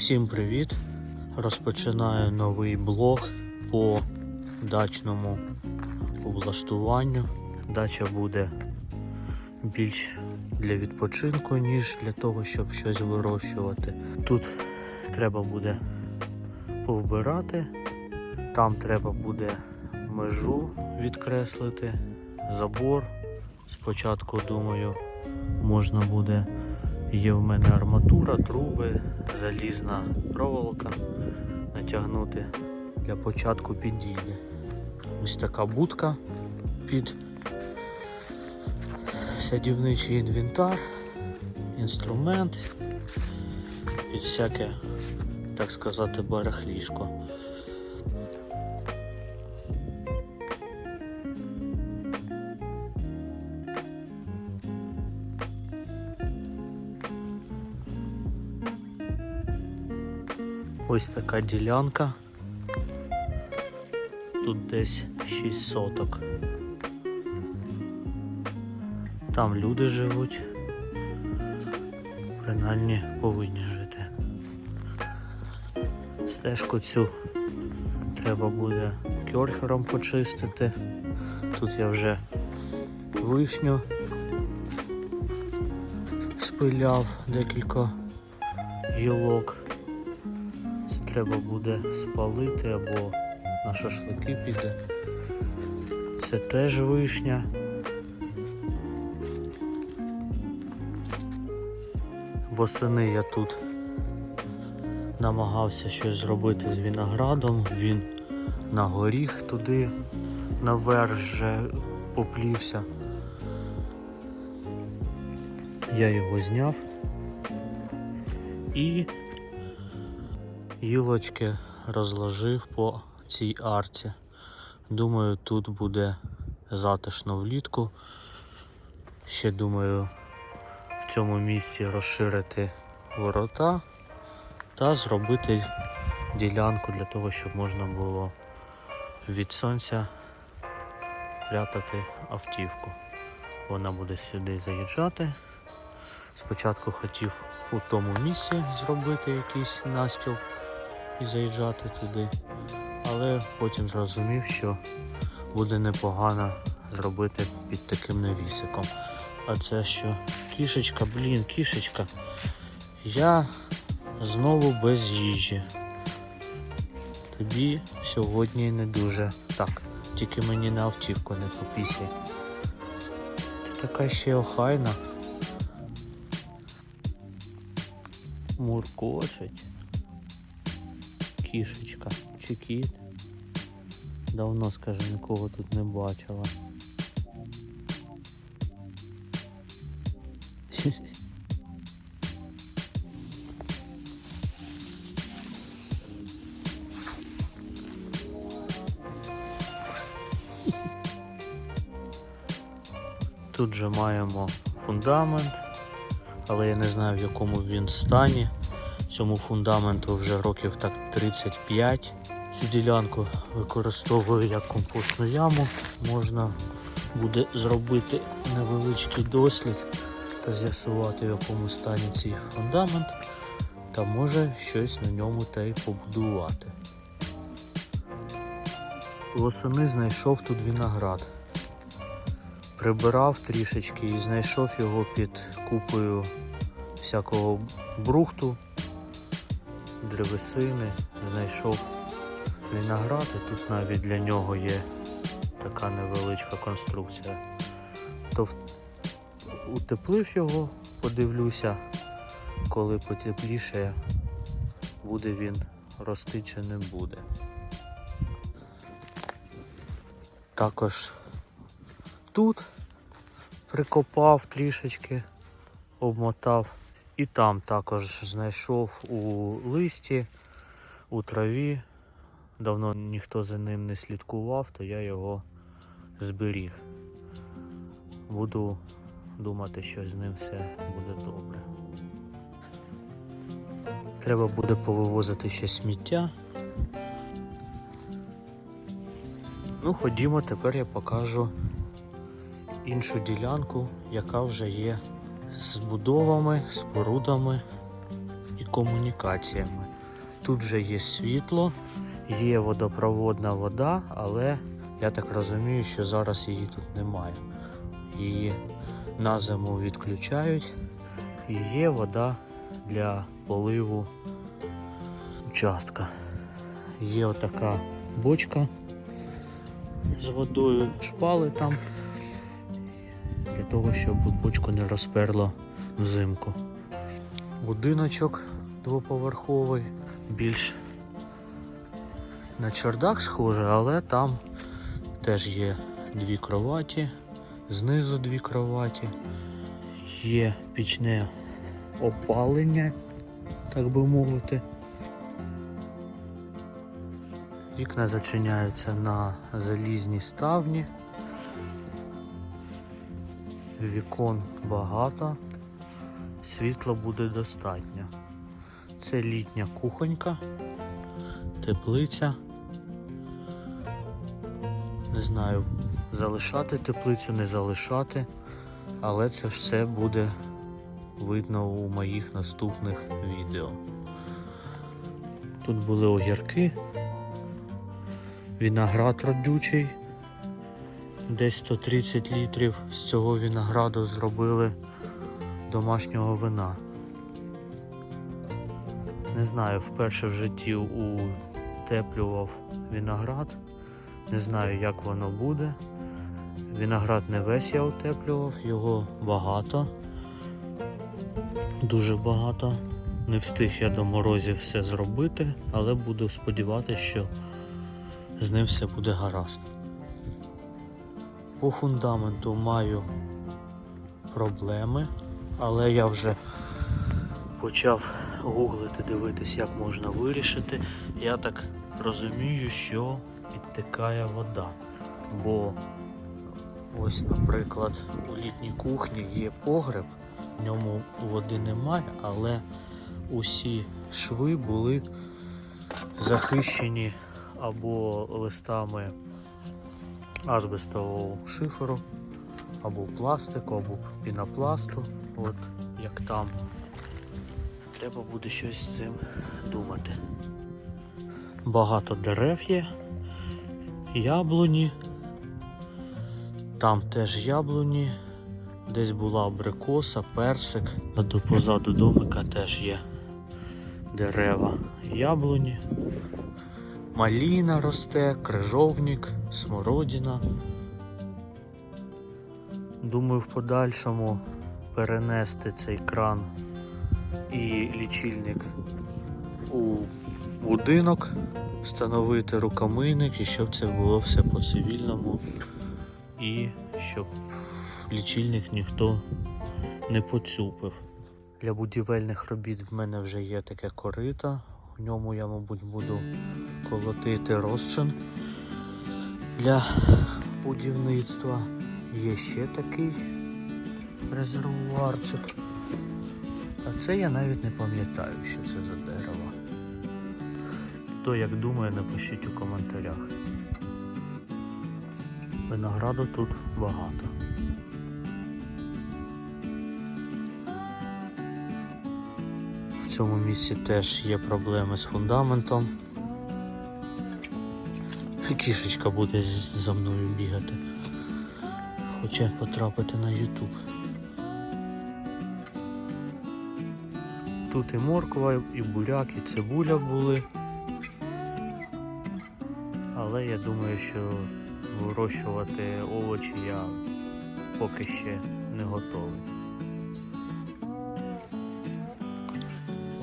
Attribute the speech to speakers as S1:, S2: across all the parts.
S1: Усім привіт! Розпочинаю новий блог по дачному облаштуванню. Дача буде більш для відпочинку, ніж для того, щоб щось вирощувати. Тут треба буде повбирати, там треба буде межу відкреслити, забор. Спочатку думаю, можна буде Є в мене арматура, труби, залізна проволока натягнути для початку підійде. Ось така будка під садівничий інвентар, інструмент, під всяке, так сказати, барахлішко. Ось така ділянка. Тут десь 6 соток. Там люди живуть. Принаймні повинні жити. Стежку цю треба буде кьорхером почистити. Тут я вже вишню спиляв декілька гілок. Треба буде спалити або на шашлики піде. Це теж вишня. Восени я тут намагався щось зробити з виноградом. Він на горіх туди наверх вже поплівся. Я його зняв і гілочки розложив по цій арці. Думаю, тут буде затишно влітку. Ще думаю в цьому місці розширити ворота та зробити ділянку для того, щоб можна було від сонця прятати автівку. Вона буде сюди заїжджати. Спочатку хотів у тому місці зробити якийсь настіл і заїжджати туди, але потім зрозумів, що буде непогано зробити під таким навісиком. А це що? Кішечка, блін, кішечка. Я знову без їжі. Тобі сьогодні не дуже. Так, тільки мені на автівку не попісяй. Ти така ще охайна. Муркочить. Кішечка чи кіт. Давно, скаже, нікого тут не бачила. Тут же маємо фундамент, але я не знаю в якому він стані. Цьому фундаменту вже років так 35. Цю ділянку використовую як компостну яму. Можна буде зробити невеличкий дослід та з'ясувати, в якому стані цей фундамент, та може щось на ньому та й побудувати. Восени знайшов тут виноград. Прибирав трішечки і знайшов його під купою всякого брухту, древесини, знайшов виноград, і тут навіть для нього є така невеличка конструкція. То утеплив його, подивлюся, коли потепліше, буде він рости чи не буде. Також тут прикопав трішечки, обмотав. І там також знайшов у листі, у траві. Давно ніхто за ним не слідкував, то я його зберіг. Буду думати, що з ним все буде добре. Треба буде повивозити ще сміття. Ну, ходімо, тепер я покажу іншу ділянку, яка вже є з будовами, спорудами і комунікаціями. Тут же є світло, є водопроводна вода, але я так розумію, що зараз її тут немає. Її на зиму відключають і є вода для поливу участка. Є отака бочка з водою, шпали там того, щоб бочку не розперло взимку. Будиночок двоповерховий, більш на чердак схоже, але там теж є дві кроваті, знизу дві кроваті, є пічне опалення, так би мовити. Вікна зачиняються на залізні ставні. Вікон багато, світла буде достатньо. Це літня кухонька, теплиця. Не знаю, залишати теплицю, не залишати, але це все буде видно у моїх наступних відео. Тут були огірки, виноград родючий, десь 130 літрів з цього винограду зробили домашнього вина. Не знаю, вперше в житті утеплював виноград. Не знаю, як воно буде. Виноград не весь я утеплював, його багато. Дуже багато. Не встиг я до морозів все зробити, але буду сподіватися, що з ним все буде гаразд. По фундаменту маю проблеми, але я вже почав гуглити, дивитись, як можна вирішити. Я так розумію, що підтикає вода. Бо ось, наприклад, у літній кухні є погреб, в ньому води немає, але усі шви були захищені або листами азбестового шиферу, або пластику, або пінопласту, от як там. Треба буде щось з цим думати. Багато дерев є, яблуні, там теж яблуні, десь була абрикоса, персик, а до позаду домика теж є дерева, яблуні, маліна росте, крижовник, смородина. Думаю, в подальшому перенести цей кран і лічильник у будинок, встановити рукомийник і щоб це було все по цивільному і щоб лічильник ніхто не поцюпив. Для будівельних робіт в мене вже є таке корито. В ньому я, мабуть, буду колотити розчин для будівництва. Є ще такий резервуарчик. А це я навіть не пам'ятаю, що це за дерево. Хто як думає, напишіть у коментарях. Винограду тут багато. В цьому місці теж є проблеми з фундаментом. Кішечка буде за мною бігати. Хоче потрапити на YouTube. Тут і морква, і буряк, і цибуля були. Але я думаю, що вирощувати овочі я поки ще не готовий.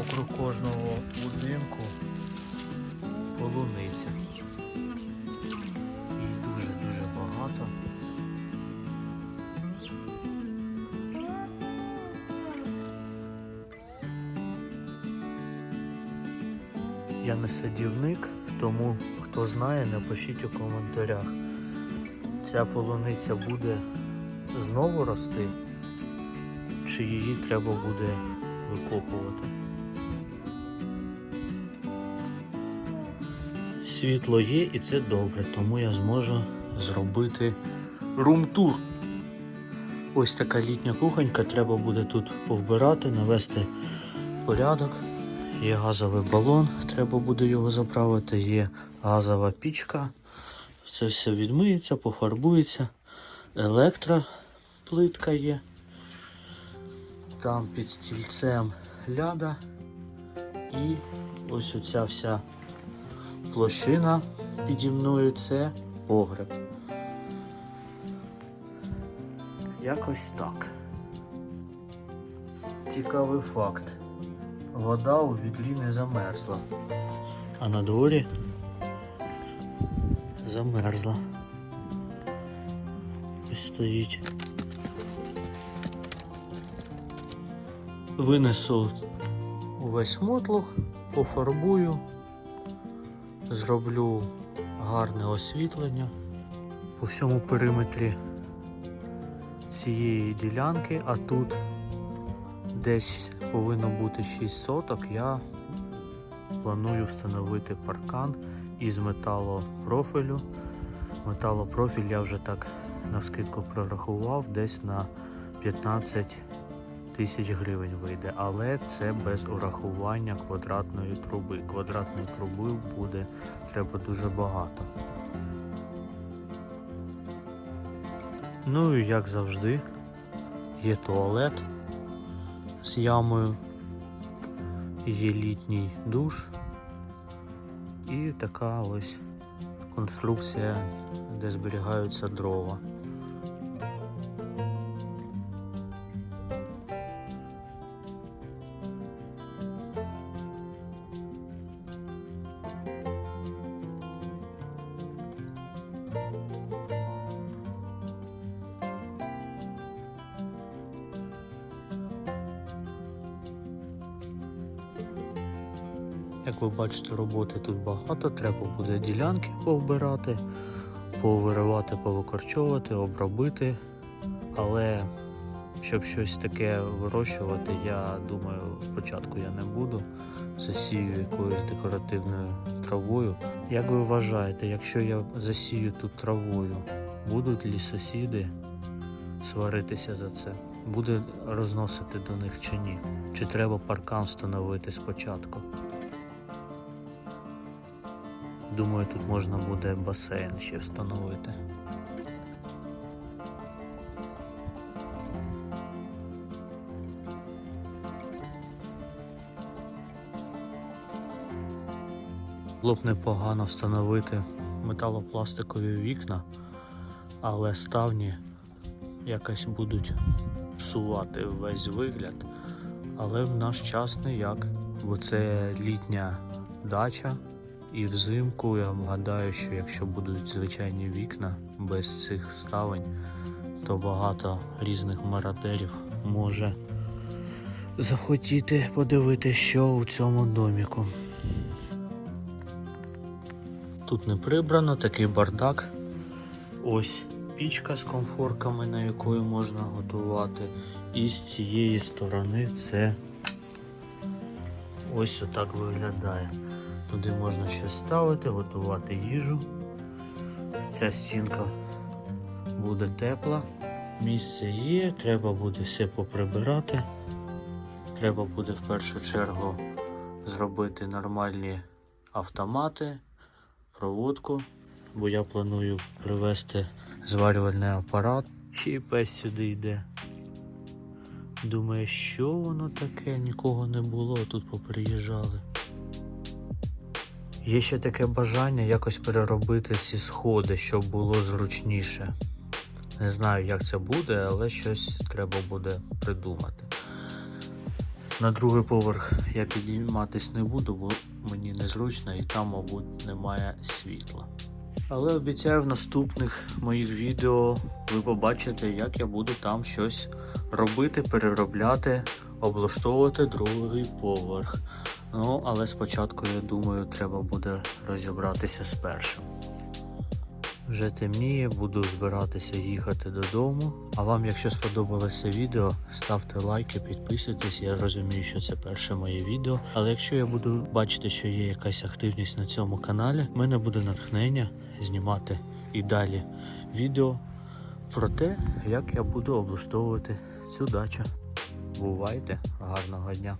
S1: Округ кожного будинку Я не садівник, тому хто знає, напишіть у коментарях. Ця полуниця буде знову рости, чи її треба буде викопувати. Світло є і це добре, тому я зможу зробити рум-тур. Ось така літня кухонька, треба буде тут повбирати, навести порядок. Є газовий балон, треба буде його заправити, є газова пічка. Це все відмиється, пофарбується. Електроплитка є. Там під стільцем ляда. І ось оця вся площина піді мною це погреб. Якось так. Цікавий факт. Вода у відлі не замерзла. А на дворі замерзла. Ось стоїть. Винесу увесь мотлух, пофарбую, зроблю гарне освітлення по всьому периметрі цієї ділянки, а тут десь повинно бути 6 соток. Я планую встановити паркан із металопрофілю. Металопрофіль я вже так на скидку прорахував, десь на 15 тисяч гривень вийде, але це без урахування квадратної труби. Квадратної труби буде треба дуже багато. Ну і як завжди, є туалет з ямою, є літній душ і така ось конструкція, де зберігаються дрова. Як ви бачите, роботи тут багато, треба буде ділянки повбирати, повиривати, повикорчовувати, обробити. Але щоб щось таке вирощувати, я думаю, спочатку я не буду. Засію якоюсь декоративною травою. Як ви вважаєте, якщо я засію тут травою, будуть лі сусіди сваритися за це? Буде розносити до них чи ні? Чи треба паркан встановити спочатку? Думаю, тут можна буде басейн ще встановити. Було б непогано встановити металопластикові вікна, але ставні якось будуть псувати весь вигляд. Але в наш час ніяк, бо це літня дача. І взимку я гадаю, що якщо будуть звичайні вікна без цих ставень, то багато різних мародерів може захотіти подивитися, що у цьому доміку. Тут не прибрано, такий бардак. Ось пічка з комфорками, на якої можна готувати. І з цієї сторони це ось отак виглядає. Туди можна щось ставити, готувати їжу. Ця стінка буде тепла. Місце є, треба буде все поприбирати. Треба буде в першу чергу зробити нормальні автомати, проводку, бо я планую привезти зварювальний апарат. Ще пес сюди йде. Думаю, що воно таке, нікого не було, тут поприїжджали. Є ще таке бажання якось переробити ці сходи, щоб було зручніше. Не знаю, як це буде, але щось треба буде придумати. На другий поверх я підійматись не буду, бо мені незручно і там, мабуть, немає світла. Але обіцяю в наступних моїх відео ви побачите, як я буду там щось робити, переробляти, облаштовувати другий поверх. Ну, але спочатку, я думаю, треба буде розібратися з першим. Вже темніє, буду збиратися їхати додому. А вам, якщо сподобалося відео, ставте лайки, підписуйтесь. Я розумію, що це перше моє відео. Але якщо я буду бачити, що є якась активність на цьому каналі, в мене буде натхнення знімати і далі відео про те, як я буду облаштовувати цю дачу. Бувайте, гарного дня!